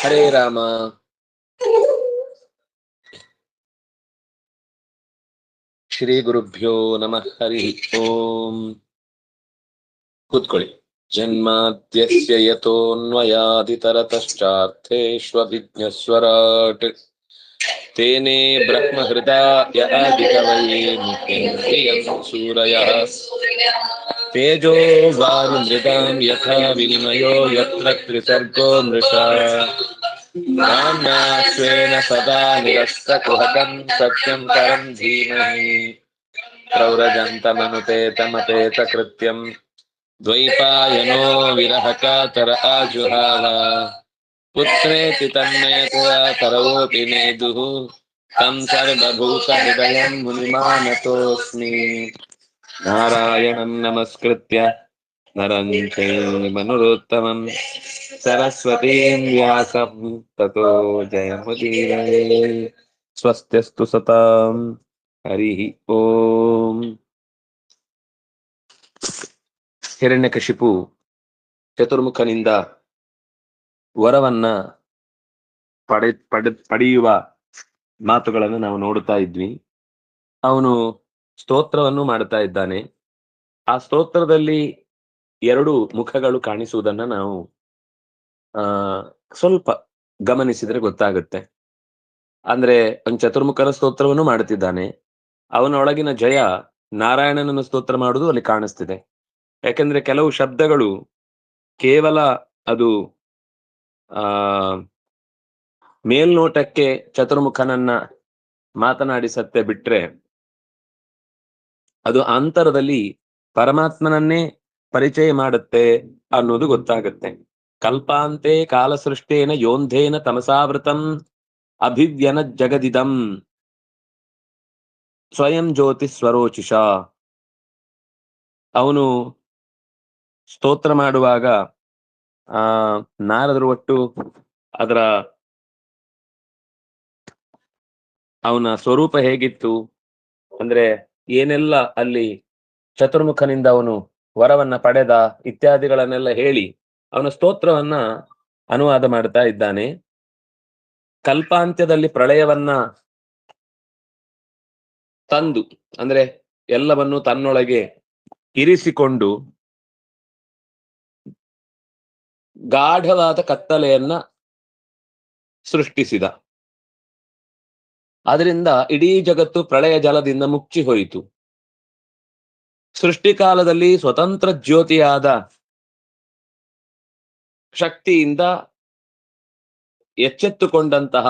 ಹರೇ ರಾಮ ಶ್ರೀ ಗುರುಭ್ಯೋ ನಮಃ ಹರಿ ಓಂ ಕೂತ್ಕೊಳ್ಳಿ जन्माद्यस्य यतोऽन्वयादितरतश्चार्थेष्वभिज्ञस्वराट् तेने सूरयः तेजो वारिमृदां यथा विनिमयो यत्र त्रिसर्गो मृषा। नाम्ना सदा निरस्तकुहकं सत्यं धीमहि। प्रव्रजन्तमनुपेतमपेतकृत्यम् द्वैपायनो विरहकातर आजुहाव पुत्रेति तन्मयतया तरवोऽपि नेदुः तं सर्वभूतहृदयं मुनिमानतोऽस्मि नारायणं नमस्कृत्य नरं चैवमनुरोत्तमं सरस्वतीं व्यासं ततो जयमुदीरये स्वस्त्यस्तु सतां हरिः ಓಂ ಹಿರಣ್ಯಕಶಿಪು ಚತುರ್ಮುಖನಿಂದ ವರವನ್ನ ಪಡೆ ಪಡೆ, ಪಡೆಯುವ ಮಾತುಗಳನ್ನು ನಾವು ನೋಡುತ್ತಾ ಇದ್ವಿ. ಅವನು ಸ್ತೋತ್ರವನ್ನು ಮಾಡುತ್ತಾ ಇದ್ದಾನೆ. ಆ ಸ್ತೋತ್ರದಲ್ಲಿ ಎರಡು ಮುಖಗಳು ಕಾಣಿಸುವುದನ್ನ ನಾವು, ಆ, ಸ್ವಲ್ಪ ಗಮನಿಸಿದ್ರೆ ಗೊತ್ತಾಗುತ್ತೆ. ಅಂದ್ರೆ ಅವನು ಚತುರ್ಮುಖನ ಸ್ತೋತ್ರವನ್ನು ಮಾಡುತ್ತಿದ್ದಾನೆ. ಅವನೊಳಗಿನ ಜಯ ನಾರಾಯಣನನ್ನು ಸ್ತೋತ್ರ ಮಾಡುವುದು ಅಲ್ಲಿ ಕಾಣಿಸ್ತಿದೆ. ಯಾಕೆಂದ್ರೆ ಕೆಲವು ಶಬ್ದಗಳು ಕೇವಲ ಅದು, ಆ, ಮೇಲ್ನೋಟಕ್ಕೆ ಚತುರ್ಮುಖನನ್ನ ಮಾತನಾಡಿಸತ್ತೆ ಬಿಟ್ರೆ ಅದು ಅಂತರದಲ್ಲಿ ಪರಮಾತ್ಮನನ್ನೇ ಪರಿಚಯ ಮಾಡುತ್ತೆ ಅನ್ನೋದು ಗೊತ್ತಾಗುತ್ತೆ. ಕಲ್ಪಾಂತೆ ಕಾಲಸೃಷ್ಟೇನ ಯೋಂಧೇನ ತಮಸಾವೃತಂ ಅಭಿವ್ಯನ ಜಗದಿದಂ ಸ್ವಯಂ ಜ್ಯೋತಿ ಸ್ವರೋಚಿಷ. ಅವನು ಸ್ತೋತ್ರ ಮಾಡುವಾಗ, ಆ, ನಾರದರು ಒಟ್ಟು ಅದರ ಅವನ ಸ್ವರೂಪ ಹೇಗಿತ್ತು? ಅಂದ್ರೆ ಏನೆಲ್ಲ ಅಲ್ಲಿ ಚತುರ್ಮುಖನಿಂದ ಅವನು ವರವನ್ನ ಪಡೆದ ಇತ್ಯಾದಿಗಳನ್ನೆಲ್ಲ ಹೇಳಿ ಅವನ ಸ್ತೋತ್ರವನ್ನ ಅನುವಾದ ಮಾಡ್ತಾ ಇದ್ದಾನೆ. ಕಲ್ಪಾಂತ್ಯದಲ್ಲಿ ಪ್ರಳಯವನ್ನ ತಂದು, ಅಂದ್ರೆ ಎಲ್ಲವನ್ನು ತನ್ನೊಳಗೆ ಇರಿಸಿಕೊಂಡು ಗಾಢವಾದ ಕತ್ತಲೆಯನ್ನ ಸೃಷ್ಟಿಸಿದ. ಅದರಿಂದ ಇಡೀ ಜಗತ್ತು ಪ್ರಳಯ ಜಲದಿಂದ ಮುಚ್ಚಿ ಹೋಯಿತು. ಸೃಷ್ಟಿಕಾಲದಲ್ಲಿ ಸ್ವತಂತ್ರ ಜ್ಯೋತಿಯಾದ ಶಕ್ತಿಯಿಂದ ಎಚ್ಚೆತ್ತುಕೊಂಡಂತಹ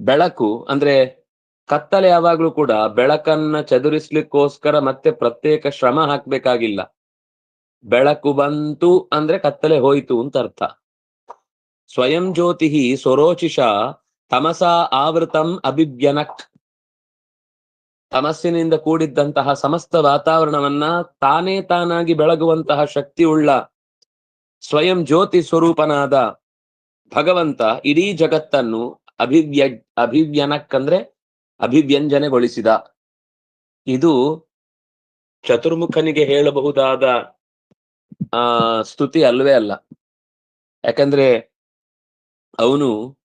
ಬೆಳಕು, ಅಂದ್ರೆ ಕತ್ತಲೆ ಯಾವಾಗ್ಲೂ ಕೂಡ ಬೆಳಕನ್ನ ಚದುರಿಸ್ಲಿಕ್ಕೋಸ್ಕರ ಮತ್ತೆ ಪ್ರತ್ಯೇಕ ಶ್ರಮ ಹಾಕ್ಬೇಕಾಗಿಲ್ಲ. ಬೆಳಕು ಬಂತು ಅಂದ್ರೆ ಕತ್ತಲೆ ಹೋಯಿತು ಅಂತ ಅರ್ಥ. ಸ್ವಯಂ ಜ್ಯೋತಿ ಸ್ವರೋಚಿಷ ತಮಸಾ ಆವೃತಂ ಅಭಿವ್ಯನಕ್ ತಮಸ್ಸಿನಿಂದ ಕೂಡಿದ್ದಂತಹ ಸಮಸ್ತ ವಾತಾವರಣವನ್ನ ತಾನೇ ತಾನಾಗಿ ಬೆಳಗುವಂತಹ ಶಕ್ತಿಯುಳ್ಳ ಸ್ವಯಂ ಜ್ಯೋತಿ ಸ್ವರೂಪನಾದ ಭಗವಂತ ಇಡೀ ಜಗತ್ತನ್ನು ಅಭಿವ್ಯ, ಅಭಿವ್ಯನಕ್ ಅಂದ್ರೆ ಅಭಿವ್ಯಂಜನೆಗೊಳಿಸಿದ. ಇದು ಚತುರ್ಮುಖನಿಗೆ ಹೇಳಬಹುದಾದ ಆ, ಸ್ತುತಿ ಅಲ್ವೇ ಅಲ್ಲ. ಯಾಕಂದ್ರೆ ಅವನು,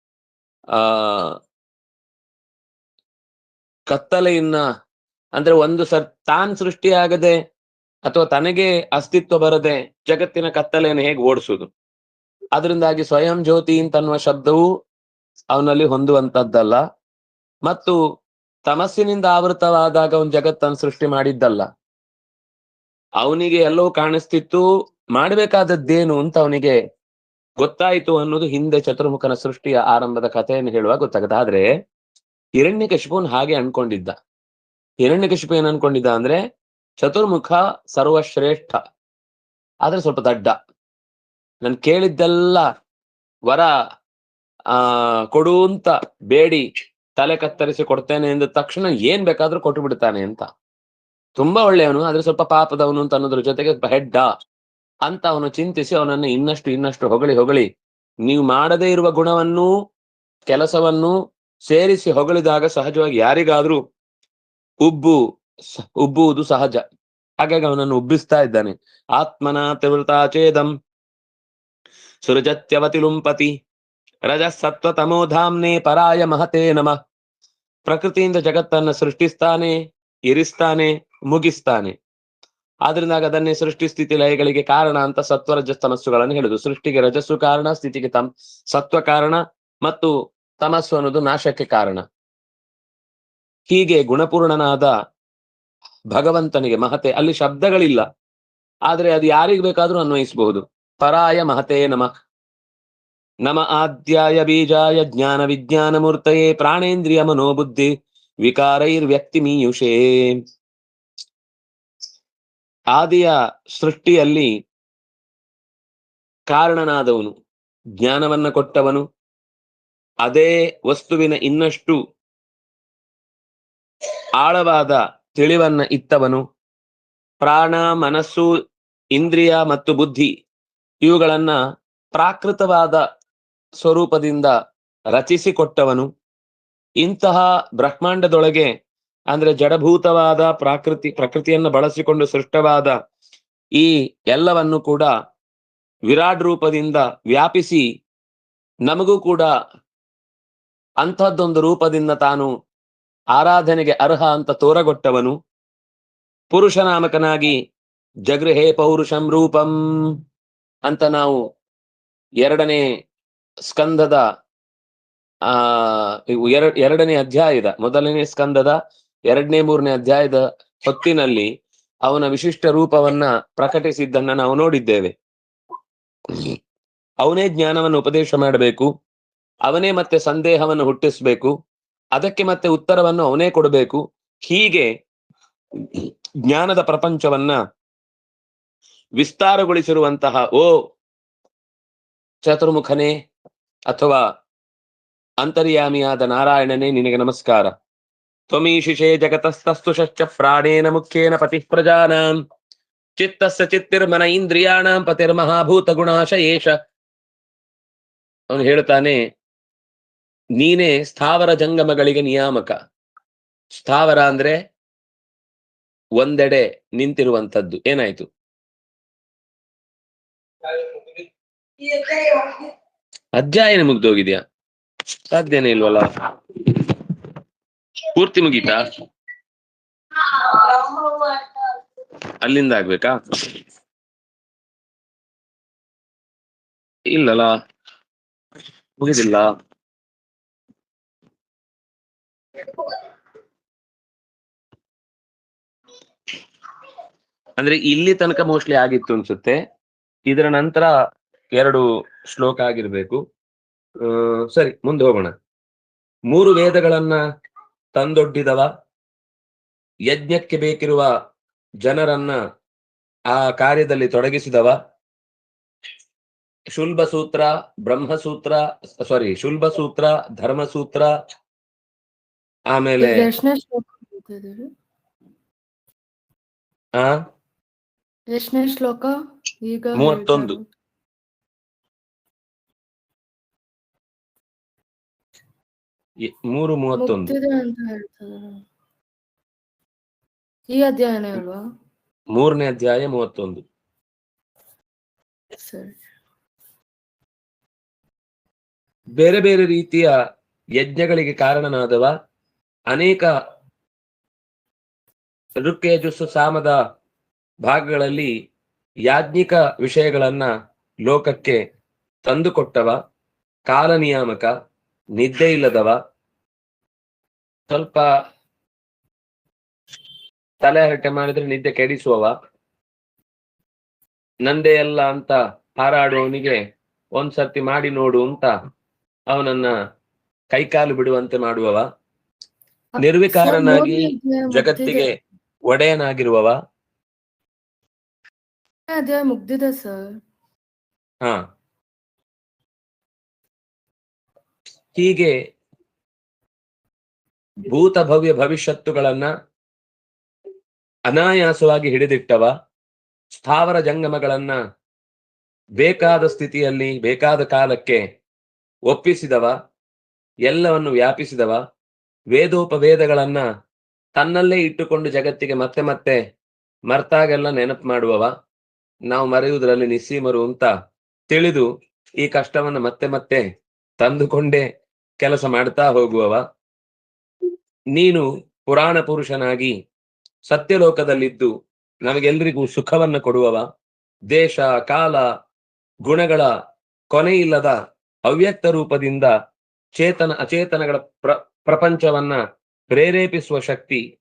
ಆ, ಕತ್ತಲೆಯನ್ನ, ಅಂದ್ರೆ ಒಂದು ಸರ್ ತಾನ್ ಸೃಷ್ಟಿಯಾಗದೆ ಅಥವಾ ತನಗೆ ಅಸ್ತಿತ್ವ ಬರದೆ ಜಗತ್ತಿನ ಕತ್ತಲೆಯನ್ನು ಹೇಗೆ ಓಡಿಸುದು ಅದರಿಂದಾಗಿ ಸ್ವಯಂ ಜ್ಯೋತಿ ಅಂತನ್ನುವ ಶಬ್ದವು ಅವನಲ್ಲಿ ಹೊಂದುವಂತದ್ದಲ್ಲ ಮತ್ತು ತಮಸ್ಸಿನಿಂದ ಆವೃತವಾದಾಗ ಅವನು ಜಗತ್ತನ್ನು ಸೃಷ್ಟಿ ಮಾಡಿದ್ದಲ್ಲ. ಅವನಿಗೆ ಎಲ್ಲವೂ ಕಾಣಿಸ್ತಿತ್ತು ಮಾಡಬೇಕಾದದ್ದೇನು ಅಂತ ಅವನಿಗೆ ಗೊತ್ತಾಯಿತು ಅನ್ನೋದು ಹಿಂದೆ ಚತುರ್ಮುಖನ ಸೃಷ್ಟಿಯ ಆರಂಭದ ಕಥೆಯನ್ನು ಹೇಳುವಾಗ ಗೊತ್ತಾಗುತ್ತೆ. ಆದ್ರೆ ಹಿರಣ್ಯಕಶಿಪುನ್ ಹಾಗೆ ಅನ್ಕೊಂಡಿದ್ದ. ಹಿರಣ್ಯಕಶಿಪು ಏನ್ ಅನ್ಕೊಂಡಿದ್ದ ಅಂದ್ರೆ ಚತುರ್ಮುಖ ಸರ್ವಶ್ರೇಷ್ಠ. ಆದ್ರೆ ಸ್ವಲ್ಪ ದಡ್ಡ. ನಾನು ಕೇಳಿದ್ದೆಲ್ಲ ವರ, ಆ, ಕೊಡು ಅಂತ ಬೇಡಿ, ತಲೆ ಕತ್ತರಿಸಿ ಕೊಡ್ತೇನೆ ಎಂದ ತಕ್ಷಣ ಏನ್ ಬೇಕಾದ್ರೂ ಕೊಟ್ಟು ಬಿಡ್ತಾನೆ ಅಂತ. ತುಂಬಾ ಒಳ್ಳೆಯವನು, ಆದ್ರೆ ಸ್ವಲ್ಪ ಪಾಪದವನು ಅಂತ ಅನ್ನೋದ್ರ ಜೊತೆಗೆ ಹೆಡ್ಡ. ಅಂತ ಅವನು ಚಿಂತಿಸಿ ಅವನನ್ನು ಇನ್ನಷ್ಟು ಇನ್ನಷ್ಟು ಹೊಗಳಿ ಹೊಗಳಿ, ನೀವು ಮಾಡದೇ ಇರುವ ಗುಣವನ್ನು, ಕೆಲಸವನ್ನು ಸೇರಿಸಿ ಹೊಗಳಿದಾಗ ಸಹಜವಾಗಿ ಯಾರಿಗಾದ್ರೂ ಉಬ್ಬು ಉಬ್ಬುವುದು ಸಹಜ. ಹಾಗಾಗಿ ಅವನನ್ನು ಉಬ್ಬಿಸ್ತಾ ಇದ್ದಾನೆ. ಆತ್ಮನ ತ್ರಿವೃತಾಚೇದಂ ಸುರಜತ್ಯವತಿ ಲುಂಪತಿ ರಜಸತ್ವ ತಮೋಧಾಮ್ನೆ ಪರಾಯ ಮಹತೆ ನಮಃ. ಪ್ರಕೃತಿಯಿಂದ ಜಗತ್ತನ್ನ ಸೃಷ್ಟಿಸ್ತಾನೆ, ಇರಿಸ್ತಾನೆ, ಮುಗಿಸ್ತಾನೆ. ಆದ್ರಿಂದಾಗ ಅದನ್ನೇ ಸೃಷ್ಟಿ ಸ್ಥಿತಿ ಲಯಗಳಿಗೆ ಕಾರಣ ಅಂತ ಸತ್ವ ರಜಸ್ ತಮಸ್ಸುಗಳನ್ನು ಹೇಳುದು. ಸೃಷ್ಟಿಗೆ ರಜಸ್ಸು ಕಾರಣ, ಸ್ಥಿತಿಗೆ ತಮ್, ಸತ್ವ ಕಾರಣ ಮತ್ತು ತಮಸ್ಸು ಅನ್ನೋದು ನಾಶಕ್ಕೆ ಕಾರಣ. ಹೀಗೆ ಗುಣಪೂರ್ಣನಾದ ಭಗವಂತನಿಗೆ ಮಹತೆ, ಅಲ್ಲಿ ಶಬ್ದಗಳಿಲ್ಲ. ಆದ್ರೆ ಅದು ಯಾರಿಗ್ ಬೇಕಾದ್ರೂ ಅನ್ವಯಿಸಬಹುದು. ಪರಾಯ ಮಹತೆ ನಮಃ. ನಮ ಆದ್ಯಾಯ ಬೀಜಾಯ ಜ್ಞಾನ ವಿಜ್ಞಾನ ಮೂರ್ತಯೇ ಪ್ರಾಣೇಂದ್ರಿಯ ಮನೋಬುದ್ಧಿ ವಿಕಾರೈರ್ ವ್ಯಕ್ತಿ ಮೀಯುಷೇ ಆದಿಯ ಸೃಷ್ಟಿಯಲ್ಲಿ ಕಾರಣನಾದವನು, ಜ್ಞಾನವನ್ನ ಕೊಟ್ಟವನು, ಅದೇ ವಸ್ತುವಿನ ಇನ್ನಷ್ಟು ಆಳವಾದ ತಿಳಿವನ್ನ ಇತ್ತವನು. ಪ್ರಾಣ, ಮನಸ್ಸು, ಇಂದ್ರಿಯ ಮತ್ತು ಬುದ್ಧಿ ಇವುಗಳನ್ನ ಪ್ರಾಕೃತವಾದ ಸ್ವರೂಪದಿಂದ ರಚಿಸಿಕೊಟ್ಟವನು. ಇಂತಹ ಬ್ರಹ್ಮಾಂಡದೊಳಗೆ ಅಂದ್ರೆ ಜಡಭೂತವಾದ ಪ್ರಾಕೃತಿ, ಪ್ರಕೃತಿಯನ್ನು ಬಳಸಿಕೊಂಡು ಸೃಷ್ಟವಾದ ಈ ಎಲ್ಲವನ್ನು ಕೂಡ ವಿರಾಟ್ ರೂಪದಿಂದ ವ್ಯಾಪಿಸಿ ನಮಗೂ ಕೂಡ ಅಂಥದ್ದೊಂದು ರೂಪದಿಂದ ತಾನು ಆರಾಧನೆಗೆ ಅರ್ಹ ಅಂತ ತೋರಗೊಟ್ಟವನು. ಪುರುಷನಾಮಕನಾಗಿ ಜಗೃಹೇ ಪೌರುಷಂ ರೂಪಂ ಅಂತ ನಾವು ಎರಡನೇ ಸ್ಕಂದದ, ಆ ಎರಡನೇ ಅಧ್ಯಾಯದ, ಮೊದಲನೇ ಸ್ಕಂದದ ಎರಡನೇ, ಮೂರನೇ ಅಧ್ಯಾಯದ ಹೊತ್ತಿನಲ್ಲಿ ಅವನ ವಿಶಿಷ್ಟ ರೂಪವನ್ನ ಪ್ರಕಟಿಸಿದ್ದನ್ನ ನಾವು ನೋಡಿದ್ದೇವೆ. ಅವನೇ ಜ್ಞಾನವನ್ನು ಉಪದೇಶ ಮಾಡಬೇಕು. ಅವನೇ ಮತ್ತೆ ಸಂದೇಹವನ್ನು ಹುಟ್ಟಿಸ್ಬೇಕು. ಅದಕ್ಕೆ ಮತ್ತೆ ಉತ್ತರವನ್ನು ಅವನೇ ಕೊಡಬೇಕು. ಹೀಗೆ ಜ್ಞಾನದ ಪ್ರಪಂಚವನ್ನ ವಿಸ್ತಾರಗೊಳಿಸಿರುವಂತಹ ಓ ಚತುರ್ಮುಖನೇ ಅಥವಾ ಅಂತರ್ಯಾಮಿಯಾದ ನಾರಾಯಣನೇ ನಿನಗೆ ನಮಸ್ಕಾರ. ತ್ವಮೀಶಿಷೇ ಜಗತಸ್ತಸ್ತುಶ್ಚ ಪ್ರಾಣೇನ ಮುಖ್ಯೇನ ಪತಿ ಪ್ರಜಾನಾಂ ಚಿತ್ತಸ್ಯ ಚಿತ್ತಿರ್ಮನ ಇಂದ್ರಿಯಾಣಾಂ ಪತಿರ್ಮಹಾಭೂತ ಏಷ ಅವನು ಹೇಳ್ತಾನೆ ನೀನೇ ಸ್ಥಾವರ ಜಂಗಮಗಳಿಗೆ ನಿಯಾಮಕ. ಸ್ಥಾವರ ಅಂದ್ರೆ ಒಂದೆಡೆ ನಿಂತಿರುವಂತದ್ದು ಏನಾಯ್ತು? ಅಧ್ಯಾಯನ ಮುಗ್ದೋಗಿದ್ಯಾ? ಸಾಧ್ಯನೇ ಇಲ್ವಲ್ಲ? ಪೂರ್ತಿ ಮುಗೀತಾ? ಅಲ್ಲಿಂದ ಆಗ್ಬೇಕಾ? ಇಲ್ಲಲ್ಲ. ಮುಗಿದಿಲ್ಲ. ಅಂದ್ರೆ ಇಲ್ಲಿ ತನಕ ಮೋಸ್ಟ್ಲಿ ಆಗಿತ್ತು ಅನ್ಸುತ್ತೆ. ಇದರ ನಂತರ ಎರಡು ಶ್ಲೋಕ ಆಗಿರ್ಬೇಕು. ಸರಿ, ಮುಂದೆ ಹೋಗೋಣ. ಮೂರು ವೇದಗಳನ್ನ ತಂದೊಡ್ಡಿದವ. ಯಜ್ಞಕ್ಕೆ ಬೇಕಿರುವ ಜನರನ್ನ ಆ ಕಾರ್ಯದಲ್ಲಿ ತೊಡಗಿಸಿದವ. ಶುಲ್ಬ ಸೂತ್ರ ಬ್ರಹ್ಮಸೂತ್ರ ಸಾರಿ ಶುಲ್ಬ ಸೂತ್ರ ಧರ್ಮಸೂತ್ರ ಆಮೇಲೆ ಶ್ಲೋಕ ಈಗ ಮೂವತ್ತೊಂದು. ಮೂರು? ಮೂವತ್ತೊಂದು. ಈ ಅಧ್ಯಾಯ ಅಲ್ವಾ? ಮೂರನೇ ಅಧ್ಯಾಯ ಮೂವತ್ತೊಂದು. ಬೇರೆ ಬೇರೆ ರೀತಿಯ ಯಜ್ಞಗಳಿಗೆ ಕಾರಣನಾದವ ಅನೇಕ ಋಕ್ಕೇಜಸ್ಸು ಸಾಮದ ಭಾಗಗಳಲ್ಲಿ ಯಾಜ್ಞಿಕ ವಿಷಯಗಳನ್ನ ಲೋಕಕ್ಕೆ ತಂದುಕೊಟ್ಟವ ಕಾಲ ನಿಯಾಮಕ ನಿದ್ದೆ ಇಲ್ಲದವ. ಸ್ವಲ್ಪ ತಲೆ ಹರಟೆ ಮಾಡಿದ್ರೆ ನಿದ್ದೆ ಕೆಡಿಸುವವ. ನಂದೇ ಅಲ್ಲ ಅಂತ ಹಾರಾಡುವವನಿಗೆ ಒಂದ್ಸರ್ತಿ ಮಾಡಿ ನೋಡು ಅಂತ ಅವನನ್ನ ಕೈಕಾಲು ಬಿಡುವಂತೆ ಮಾಡುವವ. ನಿರ್ವಿಕಾರನಾಗಿ ಜಗತ್ತಿಗೆ. ಒಡೆಯನಾಗಿರುವವ. ಮುಗ್ದಿದೆ ಸರ್. ಹಾ. ಹೀಗೆ ಭೂತ ಭವ್ಯ ಭವಿಷ್ಯತ್ತುಗಳನ್ನ ಅನಾಯಾಸವಾಗಿ ಹಿಡಿದಿಟ್ಟವ, ಸ್ಥಾವರ ಜಂಗಮಗಳನ್ನ ಬೇಕಾದ ಸ್ಥಿತಿಯಲ್ಲಿ, ಬೇಕಾದ ಕಾಲಕ್ಕೆ ಒಪ್ಪಿಸಿದವ, ಎಲ್ಲವನ್ನು ವ್ಯಾಪಿಸಿದವ, ವೇದೋಪವೇದಗಳನ್ನ ತನ್ನಲ್ಲೇ ಇಟ್ಟುಕೊಂಡು ಜಗತ್ತಿಗೆ ಮತ್ತೆ ಮತ್ತೆ ಮರ್ತಾಗೆಲ್ಲ ನೆನಪು ಮಾಡುವವ, ನಾವು ಮರೆಯುವುದರಲ್ಲಿ ನಿಸ್ಸೀಮರು ಅಂತ ತಿಳಿದು ಈ ಕಷ್ಟವನ್ನು ಮತ್ತೆ ಮತ್ತೆ ತಂದುಕೊಂಡೇ ಕೆಲಸ ಮಾಡ್ತಾ ಹೋಗುವವ. ನೀನು ಪುರಾಣ ಪುರುಷನಾಗಿ ಸತ್ಯಲೋಕದಲ್ಲಿದ್ದು ನಮಗೆಲ್ಲರಿಗೂ ಸುಖವನ್ನು ಕೊಡುವವ. ದೇಶ, ಕಾಲ, ಗುಣಗಳ ಕೊನೆಯಿಲ್ಲದ ಅವ್ಯಕ್ತ ರೂಪದಿಂದ ಚೇತನ, ಅಚೇತನಗಳ ಪ್ರ, ಪ್ರಪಂಚವನ್ನ ಪ್ರೇರೇಪಿಸುವ ಶಕ್ತಿ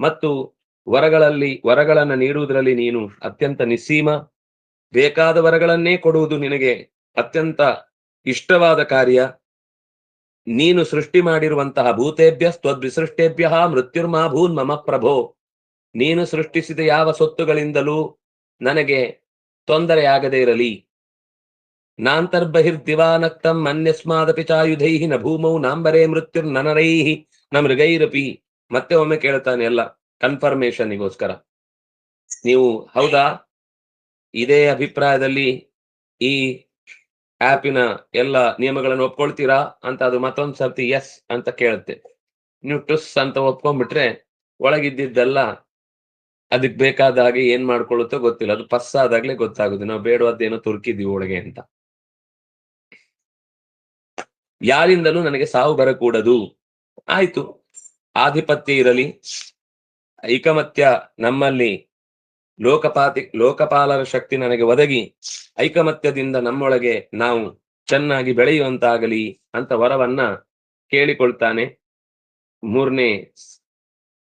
ಮತ್ತು ವರಗಳಲ್ಲಿ, ವರಗಳನ್ನು ನೀಡುವುದರಲ್ಲಿ ನೀನು ಅತ್ಯಂತ ನಿಸ್ಸೀಮ. ಬೇಕಾದ ವರಗಳನ್ನೇ ಕೊಡುವುದು ನಿನಗೆ ಅತ್ಯಂತ ಇಷ್ಟವಾದ ಕಾರ್ಯ. ನೀನು ಸೃಷ್ಟಿ ಮಾಡಿರುವಂತಹ ಭೂತೇಭ್ಯ ಸ್ವದ್ವಿಸೃಷ್ಟೇಭ್ಯ ಮೃತ್ಯುರ್ಮಾ ಭೂನ್ ಮಮ ಪ್ರಭೋ. ನೀನು ಸೃಷ್ಟಿಸಿದ ಯಾವ ಸೊತ್ತುಗಳಿಂದಲೂ ನನಗೆ ತೊಂದರೆಯಾಗದೇ ಇರಲಿ. ನಾಂತರ್ಬಹಿರ್ದಿವಾನಕ್ತಂ ಅನ್ಯಸ್ಮಾದಪಿ ಚಾಯುಧೈ ನ ಭೂಮೌ ನಾಂಬರೇ ಮೃತ್ಯುರ್ ನನರೈಹಿ ನ ಮೃಗೈರಪಿ. ಮತ್ತೆ ಒಮ್ಮೆ ಕೇಳ್ತಾನೆ ಎಲ್ಲ ಕನ್ಫರ್ಮೇಶನ್ಗೋಸ್ಕರ ನೀವು ಹೌದಾ? ಇದೇ ಅಭಿಪ್ರಾಯದಲ್ಲಿ ಈ ಆಪಿನ ಎಲ್ಲ ನಿಯಮಗಳನ್ನು ಒಪ್ಕೊಳ್ತೀರಾ ಅಂತ ಅದು ಮತ್ತೊಂದು ಸರ್ತಿ ಎಸ್ ಅಂತ ಕೇಳುತ್ತೆ. ನೀವು ಟುಸ್ ಅಂತ ಒಪ್ಕೊಂಡ್ಬಿಟ್ರೆ ಒಳಗಿದ್ದಿದ್ದೆಲ್ಲ ಅದಕ್ಕೆ ಬೇಕಾದ ಹಾಗೆ ಏನ್ ಮಾಡ್ಕೊಳ್ಳುತ್ತೋ ಗೊತ್ತಿಲ್ಲ. ಅದು ಪಸ್ ಆದಾಗ್ಲೇ ಗೊತ್ತಾಗುದು ನಾವು ಬೇಡವಾದ್ದೇನೋ ತುರ್ಕಿದೀವಿ ಒಳಗೆ ಅಂತ. ಯಾರಿಂದಲೂ ನನಗೆ ಸಾವು ಬರಕೂಡದು. ಆಯ್ತು. ಆಧಿಪತ್ಯ ಇರಲಿ. ಐಕಮತ್ಯ ನಮ್ಮಲ್ಲಿ ಲೋಕಪಾತಿ ಲೋಕಪಾಲರ ಶಕ್ತಿ ನನಗೆ ಒದಗಿ ಐಕಮತ್ಯದಿಂದ ನಮ್ಮೊಳಗೆ ನಾವು ಚೆನ್ನಾಗಿ ಬೆಳೆಯುವಂತಾಗಲಿ ಅಂತ ವರವನ್ನ ಕೇಳಿಕೊಳ್ತಾನೆ. ಮೂರನೇ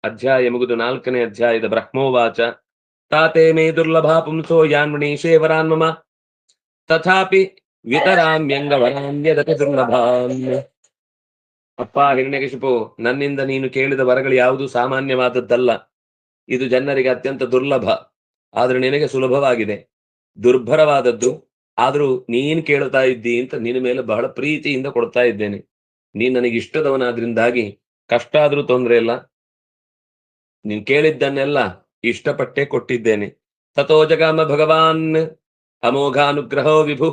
ಅಧ್ಯಾಯ ಮುಗಿದು ನಾಲ್ಕನೇ ಅಧ್ಯಾಯದ ಬ್ರಹ್ಮೋವಾಚ. ತಾತೆ ಮೇ ದುರ್ಲಭ ಪುಂಸೋ ಯಾನ್ಮಣೀಶೇವರಾನ್ ಮಮ ತಥಾಪಿ ವಿತರಾಮ್ಯಂಗ ವರಾನ್ಯದಪಿ ದುರ್ಲಭಾನ್ ಅಪ್ಪ ಹಿರಣ್ಯಕಶಿಪು ನನ್ನಿಂದ ನೀನು ಕೇಳಿದ ವರಗಳು ಯಾವುದು ಸಾಮಾನ್ಯವಾದದ್ದಲ್ಲ. ಇದು ಜನರಿಗೆ ಅತ್ಯಂತ ದುರ್ಲಭ. ಆದ್ರೆ ನಿನಗೆ ಸುಲಭವಾಗಿದೆ. ದುರ್ಭರವಾದದ್ದು. ಆದ್ರೂ ನೀನ್ ಕೇಳ್ತಾ ಇದ್ದಿ ಅಂತ ನಿನ್ನ ಮೇಲೆ ಬಹಳ ಪ್ರೀತಿಯಿಂದ ಕೊಡ್ತಾ ಇದ್ದೇನೆ. ನೀನ್ ನನಗೆ ಇಷ್ಟದವನಾದ್ರಿಂದಾಗಿ ಕಷ್ಟ ಆದ್ರೂ ತೊಂದ್ರೆ ಇಲ್ಲ. ನೀನ್ ಕೇಳಿದ್ದನ್ನೆಲ್ಲ ಇಷ್ಟಪಟ್ಟೆ ಕೊಟ್ಟಿದ್ದೇನೆ. ತಥೋ ಜಗಾಮ ಭಗವಾನ್. ಅಮೋಘಾನುಗ್ರಹೋ ವಿಭು.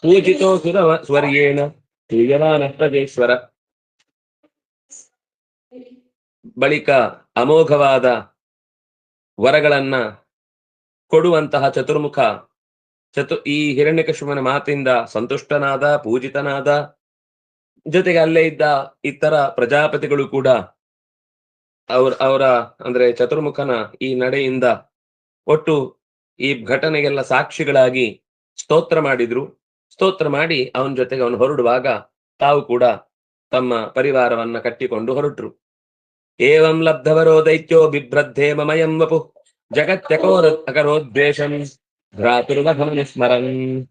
ಪೂಜಿತೋ ಸುರ ಸ್ವರ್ಯೇಣ. ಪ್ರಿಯವಾನ ಪ್ರಜೇಶ್ವರ ಬಳಿಕ ಅಮೋಘವಾದ ವರಗಳನ್ನ ಕೊಡುವಂತಹ ಚತುರ್ಮುಖ, ಚತು, ಈ ಹಿರಣ್ಯಕಶುಮನ ಮಾತಿಂದ ಸಂತುಷ್ಟನಾದ, ಪೂಜಿತನಾದ, ಜೊತೆಗೆ ಅಲ್ಲೇ ಇದ್ದ ಇತರ ಪ್ರಜಾಪತಿಗಳು ಕೂಡ ಅವ್ರ, ಅವರ ಅಂದ್ರೆ ಚತುರ್ಮುಖನ ಈ ನಡೆಯಿಂದ ಒಟ್ಟು ಈ ಘಟನೆಗೆಲ್ಲ ಸಾಕ್ಷಿಗಳಾಗಿ ಸ್ತೋತ್ರ ಮಾಡಿದ್ರು. ಸ್ತೋತ್ರ ಮಾಡಿ ಅವನ ಜೊತೆಗೆ ಅವನು ಹೊರಡುವಾಗ ತಾವು ಕೂಡ ತಮ್ಮ ಪರಿವಾರವನ್ನ ಕಟ್ಟಿಕೊಂಡು ಹೊರಟ್ರು. ಏವಂ ಲಬ್ಧವರೋ ದೈತ್ಯೋ ಬಿಭ್ರದ್ಧೇ ಮಮಯಂ ವಪು. ಜಗತ್ಯಕೋರ ಅಕರೋದ್ವೇಷಂ ಭ್ರಾತೃವಧಮನಿ ಸ್ಮರನ್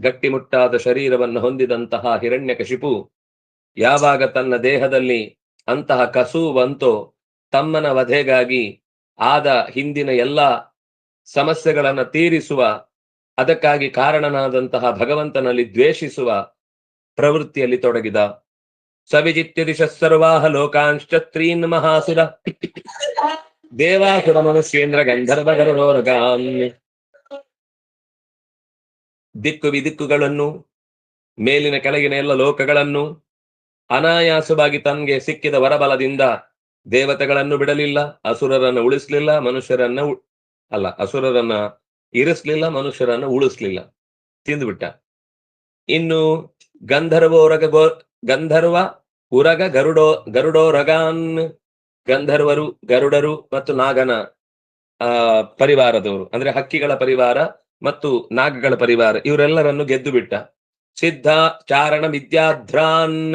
ಗಟ್ಟಿಮುಟ್ಟಾದ ಶರೀರವನ್ನು ಹೊಂದಿದಂತಹ ಹಿರಣ್ಯಕಶಿಪು ಯಾವಾಗ ತನ್ನ ದೇಹದಲ್ಲಿ ಅಂತಹ ಕಸು ಬಂತೋ ತಮ್ಮನ ವಧೆಗಾಗಿ ಆದ ಹಿಂದಿನ ಎಲ್ಲ ಸಮಸ್ಯೆಗಳನ್ನು ತೀರಿಸುವ, ಅದಕ್ಕಾಗಿ ಕಾರಣನಾದಂತಹ ಭಗವಂತನಲ್ಲಿ ದ್ವೇಷಿಸುವ ಪ್ರವೃತ್ತಿಯಲ್ಲಿ ತೊಡಗಿದ. ಸವಿಜಿತ್ಯ ದಿಶ ಸರ್ವಾಹ ಲೋಕಾಂಶ್ಚತ್ರೀನ್ ಮಹಾಸುರ. ದೇವಾಸುರ ಮನುಷ್ಯೇಂದ್ರ ಗಂಧರ್ವ ಗರುಡೋರಗಾನ್ ದಿಕ್ಕು ವಿದಿಕ್ಕುಗಳನ್ನು, ಮೇಲಿನ ಕೆಳಗಿನ ಎಲ್ಲ ಲೋಕಗಳನ್ನು, ಅನಾಯಾಸವಾಗಿ ತನ್ಗೆ ಸಿಕ್ಕಿದ ವರಬಲದಿಂದ ದೇವತೆಗಳನ್ನು ಬಿಡಲಿಲ್ಲ, ಅಸುರರನ್ನು ಉಳಿಸ್ಲಿಲ್ಲ, ಮನುಷ್ಯರನ್ನ ಅಲ್ಲ, ಅಸುರರನ್ನ ಇರಿಸ್ಲಿಲ್ಲ, ಮನುಷ್ಯರನ್ನ ಉಳಿಸ್ಲಿಲ್ಲ, ತಿಂದುಬಿಟ್ಟ. ಇನ್ನು ಗಂಧರ್ವೋರಗ ಗೋ, ಗಂಧರ್ವ, ಉರಗ ಗರುಡೋ, ಗರುಡೋರಗಾನ್. ಗಂಧರ್ವರು, ಗರುಡರು ಮತ್ತು ನಾಗನ, ಆ, ಪರಿವಾರದವರು, ಅಂದ್ರೆ ಹಕ್ಕಿಗಳ ಪರಿವಾರ ಮತ್ತು ನಾಗಗಳ ಪರಿವಾರ, ಇವರೆಲ್ಲರನ್ನು ಗೆದ್ದು ಬಿಟ್ಟ. ಸಿದ್ಧ, ಚಾರಣ, ವಿದ್ಯಾಧ್ರಾನ್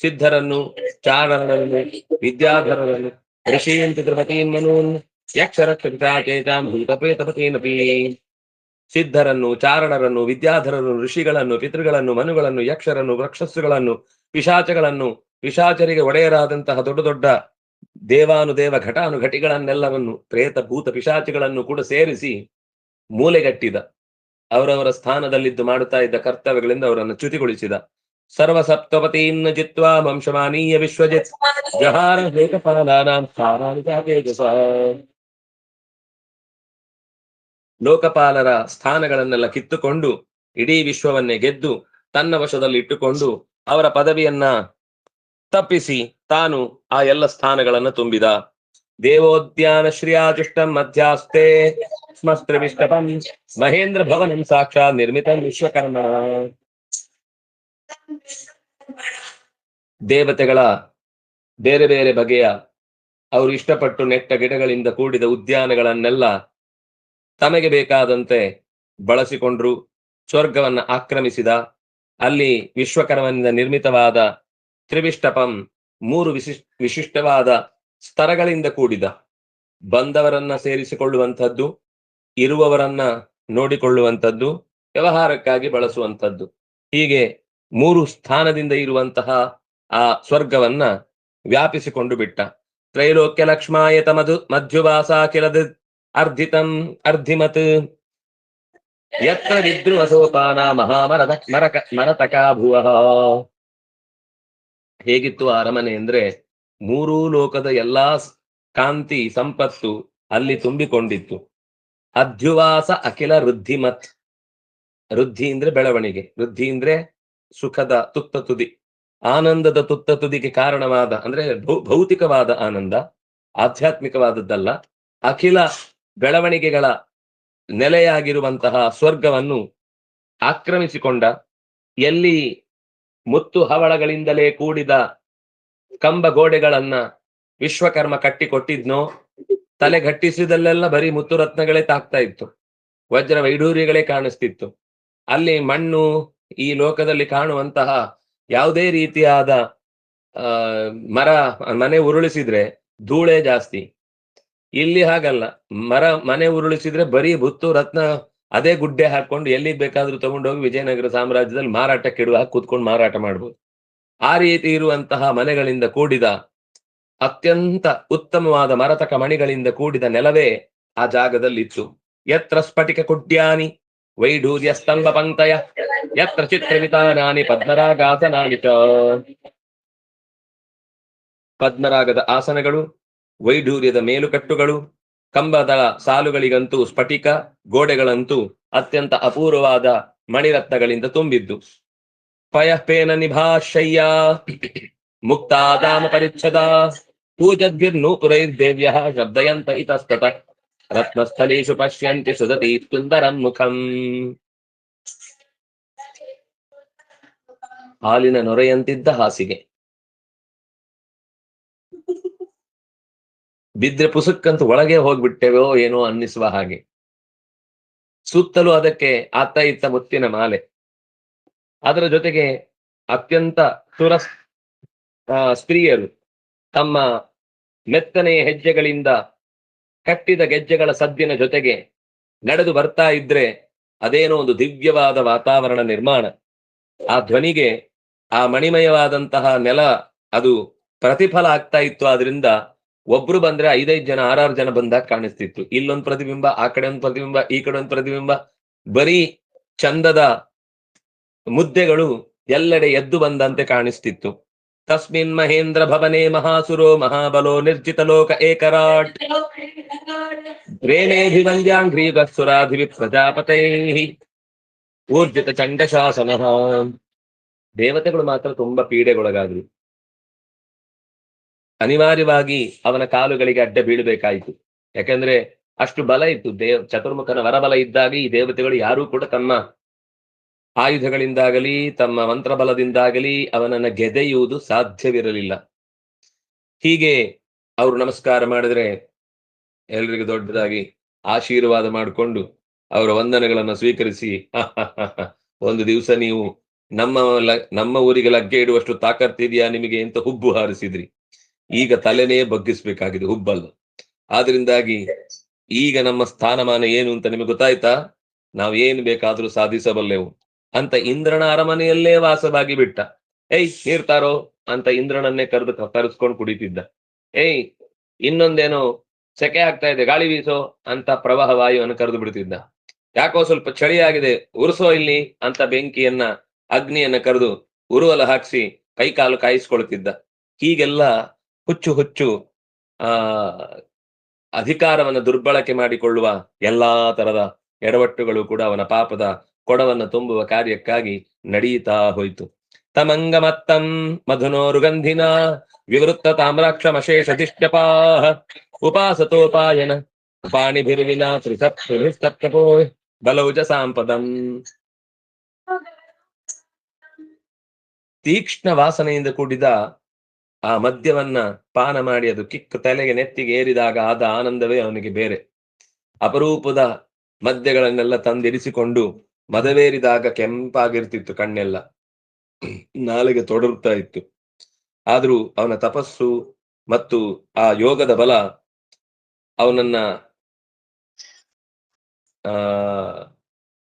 ಸಿದ್ಧರನ್ನು, ಚಾರಣರನ್ನು, ವಿದ್ಯಾಧರರನ್ನು ಋಷೀನ್ ಮನೂನ್ ಭೂತಪೇತಪತೀನಪಿ ಸಿದ್ಧರನ್ನು, ಚಾರಣರನ್ನು, ವಿದ್ಯಾಧರರನ್ನು, ಋಷಿಗಳನ್ನು, ಪಿತೃಗಳನ್ನು, ಮನುಗಳನ್ನು, ಯಕ್ಷರನ್ನು, ವೃಕ್ಷಸ್ಸುಗಳನ್ನು, ಪಿಶಾಚಗಳನ್ನು, ಪಿಶಾಚರಿಗೆ ಒಡೆಯರಾದಂತಹ ದೊಡ್ಡ ದೊಡ್ಡ ದೇವಾನುದೇವ ಘಟಾನುಘಟಿಗಳನ್ನೆಲ್ಲವನ್ನು ಪ್ರೇತ ಭೂತ ಪಿಶಾಚಿಗಳನ್ನು ಕೂಡ ಸೇರಿಸಿ ಮೂಲೆಗಟ್ಟಿದ, ಅವರವರ ಸ್ಥಾನದಲ್ಲಿದ್ದು ಮಾಡುತ್ತಾ ಇದ್ದ ಕರ್ತವ್ಯಗಳಿಂದ ಅವರನ್ನು ಚ್ಯುತಿಗೊಳಿಸಿದ. ಸರ್ವ ಸಪ್ತಪತಿಯನ್ನ ಜಿತ್ವಾ ವಂಶಮಾನೀಯ ವಿಶ್ವಜಿತ್. ಲೋಕಪಾಲರ ಸ್ಥಾನಗಳನ್ನೆಲ್ಲ ಕಿತ್ತುಕೊಂಡು ಇಡೀ ವಿಶ್ವವನ್ನೇ ಗೆದ್ದು ತನ್ನ ವಶದಲ್ಲಿ ಇಟ್ಟುಕೊಂಡು ಅವರ ಪದವಿಯನ್ನ ತಪ್ಪಿಸಿ ತಾನು ಆ ಎಲ್ಲ ಸ್ಥಾನಗಳನ್ನು ತುಂಬಿದ. ದೇವೋದ್ಯಾನ ಶ್ರೀಯಾದಿಷ್ಟಂ ಮಧ್ಯಾಸ್ತೆ ಸ್ಮಸ್ತ್ರವಿಷ್ಟಪಂ ಮಹೇಂದ್ರ ಭವನ ಸಾಕ್ಷಾತ್ ನಿರ್ಮಿತ ವಿಶ್ವಕರ್ಮ. ದೇವತೆಗಳ ಬೇರೆ ಬೇರೆ ಬಗೆಯ ಅವರು ಇಷ್ಟಪಟ್ಟು ನೆಟ್ಟ ಗಿಡಗಳಿಂದ ಕೂಡಿದ ಉದ್ಯಾನಗಳನ್ನೆಲ್ಲ ತಮಗೆ ಬೇಕಾದಂತೆ ಬಳಸಿಕೊಂಡ್ರು, ಸ್ವರ್ಗವನ್ನ ಆಕ್ರಮಿಸಿದ, ಅಲ್ಲಿ ವಿಶ್ವಕರ್ಮನಿಂದ ನಿರ್ಮಿತವಾದ ತ್ರಿವಿಷ್ಟಪಂ, ಮೂರು ವಿಶಿಷ್ಟ ವಿಶಿಷ್ಟವಾದ ಸ್ತರಗಳಿಂದ ಕೂಡಿದ. ಬಂದವರನ್ನ ಸೇರಿಸಿಕೊಳ್ಳುವಂಥದ್ದು, ಇರುವವರನ್ನ ನೋಡಿಕೊಳ್ಳುವಂಥದ್ದು, ವ್ಯವಹಾರಕ್ಕಾಗಿ ಬಳಸುವಂಥದ್ದು. ಹೀಗೆ ಮೂರು ಸ್ಥಾನದಿಂದ ಇರುವಂತಹ ಆ ಸ್ವರ್ಗವನ್ನ ವ್ಯಾಪಿಸಿಕೊಂಡು ಬಿಟ್ಟ. ತ್ರೈಲೋಕ್ಯ ಲಕ್ಷ್ಮಾಯತ ಮಧು ಮಧ್ಯುವಾಸ ಕಿಲದ ಅರ್ಧಿತಂ ಅರ್ಧಿಮತ್. ಯತ್ರ ವಿದ್ರುವಸೋಪಾನ ಮಹಾಮರದ ಮರಕ ಮರತಕಾ ಭುವಃ ಹೇಗಿತ್ತು ಆ ಅರಮನೆ ಅಂದ್ರೆ ಮೂರೂ ಲೋಕದ ಎಲ್ಲಾ ಕಾಂತಿ, ಸಂಪತ್ತು ಅಲ್ಲಿ ತುಂಬಿಕೊಂಡಿತ್ತು. ಅಧ್ಯುವಾಸ ಅಖಿಲ ವೃದ್ಧಿಮತ್. ವೃದ್ಧಿ ಅಂದ್ರೆ ಬೆಳವಣಿಗೆ, ವೃದ್ಧಿ ಅಂದ್ರೆ ಸುಖದ ತುತ್ತ ತುದಿ. ಆನಂದದ ತುತ್ತ ತುದಿಗೆ ಕಾರಣವಾದ ಅಂದ್ರೆ ಭೌತಿಕವಾದ ಆನಂದ, ಆಧ್ಯಾತ್ಮಿಕವಾದದ್ದಲ್ಲ. ಅಖಿಲ ಬೆಳವಣಿಗೆಗಳ ನೆಲೆಯಾಗಿರುವಂತಹ ಸ್ವರ್ಗವನ್ನು ಆಕ್ರಮಿಸಿಕೊಂಡ ಎಲ್ಲಿ ಮುತ್ತು ಹವಳಗಳಿಂದಲೇ ಕೂಡಿದ ಕಂಬ ಗೋಡೆಗಳನ್ನ ವಿಶ್ವಕರ್ಮ ಕಟ್ಟಿಕೊಟ್ಟಿದ್ನೋ? ತಲೆ ಘಟ್ಟಿಸಿದಲ್ಲೆಲ್ಲ ಬರೀ ಮುತ್ತು ರತ್ನಗಳೇ ತಾಕ್ತಾ ಇತ್ತು. ವಜ್ರ ವೈಢೂರ್ಯಗಳೇ ಕಾಣಿಸ್ತಿತ್ತು. ಅಲ್ಲಿ ಮಣ್ಣು ಈ ಲೋಕದಲ್ಲಿ ಕಾಣುವಂತಹ ಯಾವುದೇ ರೀತಿಯಾದ ಮರ, ಮನೆ ಉರುಳಿಸಿದ್ರೆ ಧೂಳೆ ಜಾಸ್ತಿ. ಇಲ್ಲಿ ಹಾಗಲ್ಲ. ಮರ, ಮನೆ ಉರುಳಿಸಿದ್ರೆ ಬರೀ ಬುತ್ತು ರತ್ನ ಅದೇ ಗುಡ್ಡೆ ಹಾಕೊಂಡು ಎಲ್ಲಿ ಬೇಕಾದ್ರೂ ತಗೊಂಡೋಗಿ ವಿಜಯನಗರ ಸಾಮ್ರಾಜ್ಯದಲ್ಲಿ ಮಾರಾಟಕ್ಕೆ ಇಡುವ ಕೂತ್ಕೊಂಡು ಮಾರಾಟ ಮಾಡ್ಬೋದು. ಆ ರೀತಿ ಇರುವಂತಹ ಮನೆಗಳಿಂದ ಕೂಡಿದ ಅತ್ಯಂತ ಉತ್ತಮವಾದ ಮರತಕ ಮಣಿಗಳಿಂದ ಕೂಡಿದ ನೆಲವೇ ಆ ಜಾಗದಲ್ಲಿತ್ತು. ಯತ್ರ ಸ್ಫಟಿಕ ಕುಡ್ಯಾನಿ ವೈಢೂರ್ಯ ಸ್ತಂಭ ಪಂಕ್ತಯ ಯತ್ರ ಚಿತ್ರವಿತಾನಾನಿ ಪದ್ಮರಾಗಾಸನಾನಿ ಚ. ಪದ್ಮರಾಗದ ಆಸನಗಳು ವೈಢೂರ್ಯದ ಮೇಲುಕಟ್ಟುಗಳು ಕಂಬದ ಸಾಲುಗಳಿಗಂತೂ ಸ್ಫಟಿಕ ಗೋಡೆಗಳಂತೂ ಅತ್ಯಂತ ಅಪೂರ್ವವಾದ ಮಣಿರತ್ನಗಳಿಂದ ತುಂಬಿದ್ದು. ಪಯಃಪೇನ ನಿಭಾಶಯ್ಯ, ಮುಕ್ತಾದಾಮ ಪರಿಚ್ಛದ ಪೂಜದ್ಭಿರ್ನೂಪುರೈರ್ದೇವ್ಯ ಶಬ್ದಯಂತ ಇತಸ್ತತ ರತ್ನಸ್ಥಲೇಶು ಪಶ್ಯಂತಿ ಸುದತಿ ಸುಂದರಂ ಮುಖಂ. ಹಾಲಿನ ನೊರೆಯಂತಿದ್ದ ಹಾಸಿಗೆ. ಬಿದ್ರೆ ಪುಸುಕ್ಕಂತ ಒಳಗೆ ಹೋಗ್ಬಿಟ್ಟೆವೋ ಏನೋ ಅನ್ನಿಸುವ ಹಾಗೆ. ಸುತ್ತಲೂ ಅದಕ್ಕೆ ಆತ ಇತ್ತ ಮುತ್ತಿನ ಮಾಲೆ. ಅದರ ಜೊತೆಗೆ ಅತ್ಯಂತ ಸುರ ಸ್ತ್ರೀಯರು ತಮ್ಮ ಮೆತ್ತನೆಯ ಹೆಜ್ಜೆಗಳಿಂದ ಕಟ್ಟಿದ ಗೆಜ್ಜೆಗಳ ಸದ್ದಿನ ಜೊತೆಗೆ ನಡೆದು ಬರ್ತಾ ಇದ್ರೆ ಅದೇನೋ ಒಂದು ದಿವ್ಯವಾದ ವಾತಾವರಣ ನಿರ್ಮಾಣ. ಆ ಧ್ವನಿಗೆ ಆ ಮಣಿಮಯವಾದಂತಹ ನೆಲ ಅದು ಪ್ರತಿಫಲ ಆಗ್ತಾ ಇತ್ತು ಆದ್ರಿಂದ ಒಬ್ರು ಬಂದ್ರೆ ಐದೈದು ಜನ, ಆರಾರು ಜನ ಬಂದಾಗ ಕಾಣಿಸ್ತಿತ್ತು. ಇಲ್ಲೊಂದು ಪ್ರತಿಬಿಂಬ, ಆ ಕಡೆ ಒಂದ್ ಪ್ರತಿಬಿಂಬ, ಈ ಕಡೆ ಒಂದ್ ಪ್ರತಿಬಿಂಬ. ಬರೀ ಚಂದದ ಮುದ್ದೆಗಳು ಎಲ್ಲೆಡೆ ಎದ್ದು ಬಂದಂತೆ ಕಾಣಿಸ್ತಿತ್ತು. ತಸ್ಮಿನ್ ಮಹೇಂದ್ರ ಭವನೆ ಮಹಾಸುರೋ ಮಹಾಬಲೋ ನಿರ್ಜಿತ ಲೋಕ ಏಕರಾಟ್. ರೇಣೇಭಿವಂದ್ಯಾಂಘ್ರೀಗಸುರಾಧಿವಿ ಪ್ರಜಾಪತೈ ಊರ್ಜಿತ ಚಂಡಶಾಸನ ದೇವತೆಗಳು ಮಾತ್ರ ತುಂಬಾ ಪೀಡೆಗೊಳಗಾದ್ರು. ಅನಿವಾರ್ಯವಾಗಿ ಅವನ ಕಾಲುಗಳಿಗೆ ಅಡ್ಡ ಬೀಳಬೇಕಾಯಿತು. ಯಾಕಂದ್ರೆ ಅಷ್ಟು ಬಲ ಇತ್ತು. ದೇವ್ ಚತುರ್ಮುಖನ ವರಬಲ ಇದ್ದಾಗ ಈ ದೇವತೆಗಳು ಯಾರೂ ಕೂಡ ತಮ್ಮ ಆಯುಧಗಳಿಂದಾಗಲಿ, ತಮ್ಮ ಮಂತ್ರಬಲದಿಂದಾಗಲಿ ಅವನನ್ನ ಗೆದೆಯುವುದು ಸಾಧ್ಯವಿರಲಿಲ್ಲ. ಹೀಗೆ ಅವರು ನಮಸ್ಕಾರ ಮಾಡಿದ್ರೆ ಎಲ್ರಿಗೂ ದೊಡ್ಡದಾಗಿ ಆಶೀರ್ವಾದ ಮಾಡಿಕೊಂಡು ಅವರ ವಂದನೆಗಳನ್ನು ಸ್ವೀಕರಿಸಿ ಒಂದು ದಿವಸ ನೀವು ನಮ್ಮ ನಮ್ಮ ಊರಿಗೆ ಲಗ್ಗೆ ಇಡುವಷ್ಟು ತಾಕತ್ತಿದೆಯಾ ನಿಮಗೆ? ಅಂತ ಹುಬ್ಬು ಹಾರಿಸಿದ್ರಿ. ಈಗ ತಲೆನೇ ಬಗ್ಗಿಸ್ಬೇಕಾಗಿದೆ ಹುಬ್ಬಲ್ಲ ಆದ್ರಿಂದಾಗಿ ಈಗ ನಮ್ಮ ಸ್ಥಾನಮಾನ ಏನು ಅಂತ ನಿಮಗೆ ಗೊತ್ತಾಯ್ತಾ? ನಾವು ಏನ್ ಬೇಕಾದ್ರೂ ಸಾಧಿಸಬಲ್ಲೆವು. ಅಂತ ಇಂದ್ರನ ಅರಮನೆಯಲ್ಲೇ ವಾಸವಾಗಿ ಬಿಟ್ಟ. ಏಯ್ ನೀರ್ತಾರೋ ಅಂತ ಇಂದ್ರನನ್ನೇ ಕರೆದು ಕರೆಸ್ಕೊಂಡು ಕುಡಿತಿದ್ದ. ಏಯ್, ಇನ್ನೊಂದೇನೋ ಸೆಕೆ ಆಗ್ತಾ ಇದೆ, ಗಾಳಿ ಬೀಸೋ ಅಂತ ಪ್ರವಾಹ ವಾಯುವನ್ನು ಕರೆದು ಬಿಡ್ತಿದ್ದ. ಯಾಕೋ ಸ್ವಲ್ಪ ಚಳಿ ಆಗಿದೆ ಉರ್ಸೋ ಇಲ್ಲಿ ಅಂತ ಬೆಂಕಿಯನ್ನ, ಅಗ್ನಿಯನ್ನ ಕರೆದು ಉರುವಲ ಹಾಕ್ಸಿ ಕೈಕಾಲು ಕಾಯಿಸ್ಕೊಳ್ತಿದ್ದ. ಹೀಗೆಲ್ಲ ಹುಚ್ಚು ಹುಚ್ಚು ಆ ಅಧಿಕಾರವನ್ನು ದುರ್ಬಳಕೆ ಮಾಡಿಕೊಳ್ಳುವ ಎಲ್ಲಾ ತರದ ಎಡವಟ್ಟುಗಳು ಕೂಡ ಅವನ ಪಾಪದ ಕೊಡವನ್ನು ತುಂಬುವ ಕಾರ್ಯಕ್ಕಾಗಿ ನಡೆಯುತ್ತಾ ಹೋಯಿತು. ತಮಂಗಮತ್ತಂ ಮಧುನೋರುಗಂಧಿನ ವಿವೃತ್ತ ತಾಮ್ರಾಕ್ಷಮಶೇಷ ದಿಷ್ಟಪಾ ಉಪಾಸತೋಪಾಯನ ಪಾಣಿಭಿರ್ವಿನ ತ್ರಿಸಪ್ತಪೋ ಬಲೌಜ ಸಾಂಪದಂ. ತೀಕ್ಷ್ಣ ವಾಸನೆಯಿಂದ ಕೂಡಿದ ಆ ಮದ್ಯವನ್ನ ಪಾನ ಮಾಡಿ ಅದು ಕಿಕ್ಕು ತಲೆಗೆ ನೆತ್ತಿಗೆ ಏರಿದಾಗ ಆದ ಆನಂದವೇ ಅವನಿಗೆ ಬೇರೆ. ಅಪರೂಪದ ಮದ್ಯಗಳನ್ನೆಲ್ಲ ತಂದಿರಿಸಿಕೊಂಡು ಮದವೇರಿದಾಗ ಕೆಂಪಾಗಿರ್ತಿತ್ತು ಕಣ್ಣೆಲ್ಲ. ನಾಲಿಗೆ ತೊಡರುತ್ತಾ ಇತ್ತು. ಆದ್ರೂ ಅವನ ತಪಸ್ಸು ಮತ್ತು ಆ ಯೋಗದ ಬಲ ಅವನನ್ನ ಆ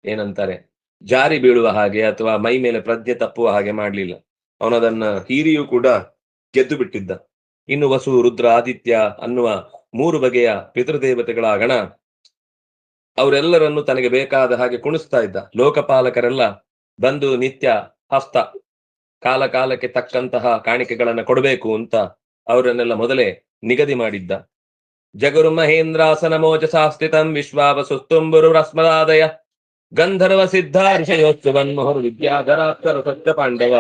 ಏನಂತಾರೆ ಜಾರಿ ಬೀಳುವ ಹಾಗೆ ಅಥವಾ ಮೈ ಮೇಲೆ ಪ್ರಜ್ಞೆ ತಪ್ಪುವ ಹಾಗೆ ಮಾಡ್ಲಿಲ್ಲ. ಅವನದನ್ನ ಹೀರಿಯೂ ಕೂಡ ಗೆದ್ದು ಬಿಟ್ಟಿದ್ದ ಇನ್ನು ವಸು, ರುದ್ರ, ಆದಿತ್ಯ ಅನ್ನುವ ಮೂರು ಬಗೆಯ ಪಿತೃದೇವತೆಗಳ ಗಣ ಅವರೆಲ್ಲರನ್ನು ತನಗೆ ಬೇಕಾದ ಹಾಗೆ ಕುಣಿಸ್ತಾ ಇದ್ದ. ಲೋಕಪಾಲಕರೆಲ್ಲ ಬಂದು ನಿತ್ಯ ಹಸ್ತ, ಕಾಲ ಕಾಲಕ್ಕೆ ತಕ್ಕಂತಹ ಕಾಣಿಕೆಗಳನ್ನ ಕೊಡಬೇಕು ಅಂತ ಅವರನ್ನೆಲ್ಲ ಮೊದಲೇ ನಿಗದಿ ಮಾಡಿದ್ದ. ಜಗರು ಮಹೇಂದ್ರಾಸನ ಮೋಜಸಾ ಸಾಸ್ತಿತಂ ವಿಶ್ವಾವಸು ತುಂಬುರು ರಸ್ಮದಾದಯ. ಗಂಧರ್ವ ಸಿದ್ಧ ಋಷಯೋತ್ಸವನ್ಮೋಹರು ವಿದ್ಯಾಧರಾಕ್ಷರ ಸತ್ಯ ಪಾಂಡವ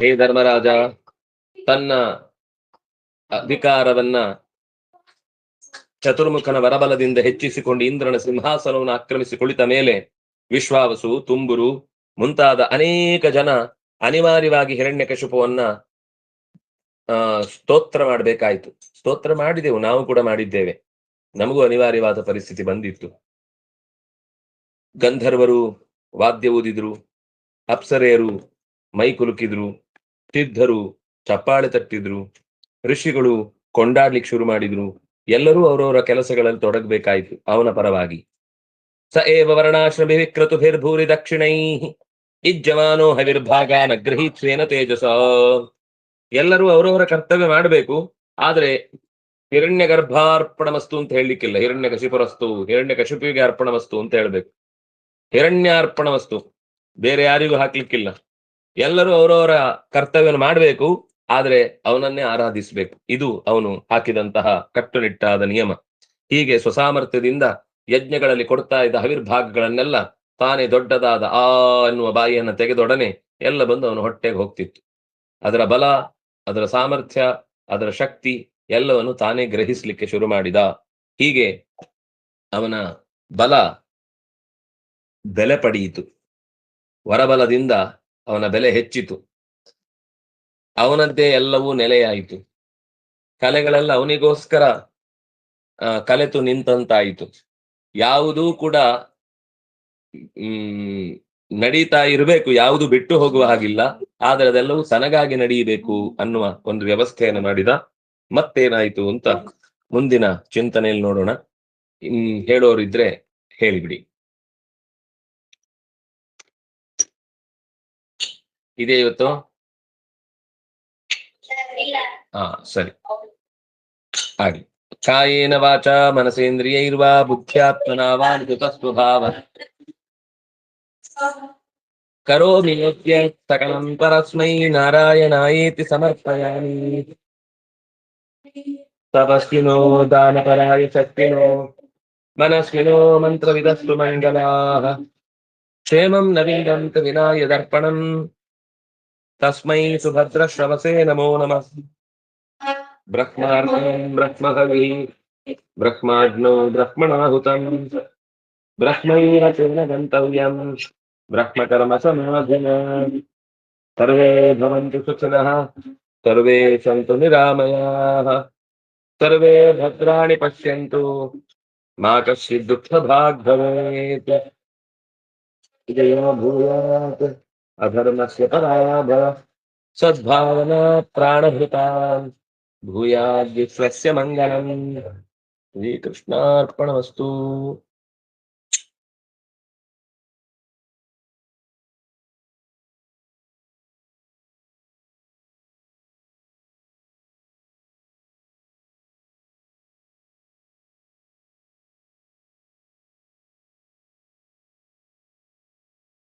ಹೇ ಧರ್ಮರಾಜ, ತನ್ನ ಅಧಿಕಾರವನ್ನ ಚತುರ್ಮುಖನ ವರಬಲದಿಂದ ಹೆಚ್ಚಿಸಿಕೊಂಡು ಇಂದ್ರನ ಸಿಂಹಾಸನವನ್ನು ಆಕ್ರಮಿಸಿ ಕುಳಿತ ಮೇಲೆ ವಿಶ್ವಾವಸು, ತುಂಬುರು ಮುಂತಾದ ಅನೇಕ ಜನ ಅನಿವಾರ್ಯವಾಗಿ ಹಿರಣ್ಯಕಶಿಪುವನ್ನ ಆ, ಸ್ತೋತ್ರ ಮಾಡಬೇಕಾಯಿತು. ಸ್ತೋತ್ರ ಮಾಡಿದೆವು, ನಾವು ಕೂಡ ಮಾಡಿದ್ದೇವೆ. ನಮಗೂ ಅನಿವಾರ್ಯವಾದ ಪರಿಸ್ಥಿತಿ ಬಂದಿತ್ತು. ಗಂಧರ್ವರು ವಾದ್ಯ ಊದಿದ್ರು, ಅಪ್ಸರೆಯರು ಮೈ ಕುಲುಕಿದ್ರು ಸಿದ್ಧರು ಚಪ್ಪಾಳೆ ತಟ್ಟಿದ್ರು, ಋಷಿಗಳು ಕೊಂಡಾಡ್ಲಿಕ್ಕೆ ಶುರು ಮಾಡಿದ್ರು. ಎಲ್ಲರೂ ಅವರವರ ಕೆಲಸಗಳಲ್ಲಿ ತೊಡಗಬೇಕಾಯಿತು ಅವನ ಪರವಾಗಿ. ಸ ಏವ ವರ್ಣಾಶ್ರಮಿ ವಿಕ್ರತುಭಿರ್ಭೂರಿ ದಕ್ಷಿಣೈ, ಇಜ್ಜಮಾನೋ ಹವಿರ್ಭಾಗಾನ ಗೃಹೀತ್ವೇನ ತೇಜಸ. ಎಲ್ಲರೂ ಅವರವರ ಕರ್ತವ್ಯ ಮಾಡಬೇಕು, ಆದ್ರೆ ಹಿರಣ್ಯ ಗರ್ಭಾರ್ಪಣ ವಸ್ತು ಅಂತ ಹೇಳಲಿಕ್ಕಿಲ್ಲ. ಹಿರಣ್ಯ ಕಶಿಪುರಸ್ತು ಹಿರಣ್ಯ ಕಶಿಪಿಗೆ ಅರ್ಪಣ ವಸ್ತು ಅಂತ ಹೇಳ್ಬೇಕು. ಹಿರಣ್ಯಾರ್ಪಣ ವಸ್ತು ಬೇರೆ ಯಾರಿಗೂ ಹಾಕ್ಲಿಕ್ಕಿಲ್ಲ. ಎಲ್ಲರೂ ಅವರವರ ಕರ್ತವ್ಯವನ್ನು ಮಾಡಬೇಕು, ಆದ್ರೆ ಅವನನ್ನೇ ಆರಾಧಿಸಬೇಕು. ಇದು ಅವನು ಹಾಕಿದಂತಹ ಕಟ್ಟುನಿಟ್ಟಾದ ನಿಯಮ. ಹೀಗೆ ಸ್ವಸಾಮರ್ಥ್ಯದಿಂದ ಯಜ್ಞಗಳಲ್ಲಿ ಕೊಡ್ತಾ ಇದ್ದ ಹವಿರ್ಭಾಗಗಳನ್ನೆಲ್ಲ ತಾನೇ ದೊಡ್ಡದಾದ ಆ ಎನ್ನುವ ಬಾಯಿಯನ್ನು ತೆಗೆದೊಡನೆ ಎಲ್ಲ ಬಂದು ಅವನು ಹೊಟ್ಟೆಗೆ ಹೋಗ್ತಿತ್ತು. ಅದರ ಬಲ, ಅದರ ಸಾಮರ್ಥ್ಯ, ಅದರ ಶಕ್ತಿ ಎಲ್ಲವನ್ನು ತಾನೇ ಗ್ರಹಿಸಲಿಕ್ಕೆ ಶುರು ಮಾಡಿದ. ಹೀಗೆ ಅವನ ಬಲ ಬೆಲೆ ಪಡೆಯಿತು. ವರಬಲದಿಂದ ಅವನ ಬೆಲೆ ಹೆಚ್ಚಿತು. ಅವನದ್ದೇ ಎಲ್ಲವೂ ನೆಲೆಯಾಯಿತು. ಕಲೆಗಳೆಲ್ಲ ಅವನಿಗೋಸ್ಕರ ಕಲೆತು ನಿಂತಂತಾಯಿತು. ಯಾವುದೂ ಕೂಡ, ಹ್ಮ್, ನಡೀತಾ ಇರಬೇಕು, ಯಾವುದು ಬಿಟ್ಟು ಹೋಗುವ ಹಾಗಿಲ್ಲ. ಆದ್ರೆ ಅದೆಲ್ಲವೂ ತನಗಾಗಿ ನಡೆಯಬೇಕು ಅನ್ನುವ ಒಂದು ವ್ಯವಸ್ಥೆಯನ್ನು ಮಾಡಿದ ಮತ್ತೇನಾಯ್ತು ಅಂತ ಮುಂದಿನ ಚಿಂತನೆಯಲ್ಲಿ ನೋಡೋಣ. ಹೇಳೋರಿದ್ರೆ ಹೇಳಿಬಿಡಿ. ఇదే యుద్ధం సరే. అది. కాయన వాచ మనసేంద్రియైర్వా బుద్ధ్యాత్మనా వా నిజతస్వభావ కరోమి సకలం పరస్మై నారాయణాయేతి సమర్పయామి. తపస్వినో దానపరాయ శక్తినో మనస్వినో మంత్రవిదస్సు మంగళా. క్షేమం నవీనంత వినాయ దర్పణం तस्मै सुभद्रश्रवसे नमो नमः। ब्रह्मार्णम् ब्रह्महविः ब्रह्माग्नौ ब्रह्मणाहुतम् ब्रह्मैरतेन गन्तव्यम् ब्रह्मकर्मसमाधिना। सर्वे भवन्तु सुखिनः, सर्वे सन्तु निरामयाः, सर्वे भद्राणि पश्यन्तु, मा कश्चित् भवेत्। जयो भूयात्। अधर्मस्य पराभ सद्भावना प्राणभृता भूयाद्विश्वस्य मङ्गलम्। श्रीकृष्णार्पणमस्तु।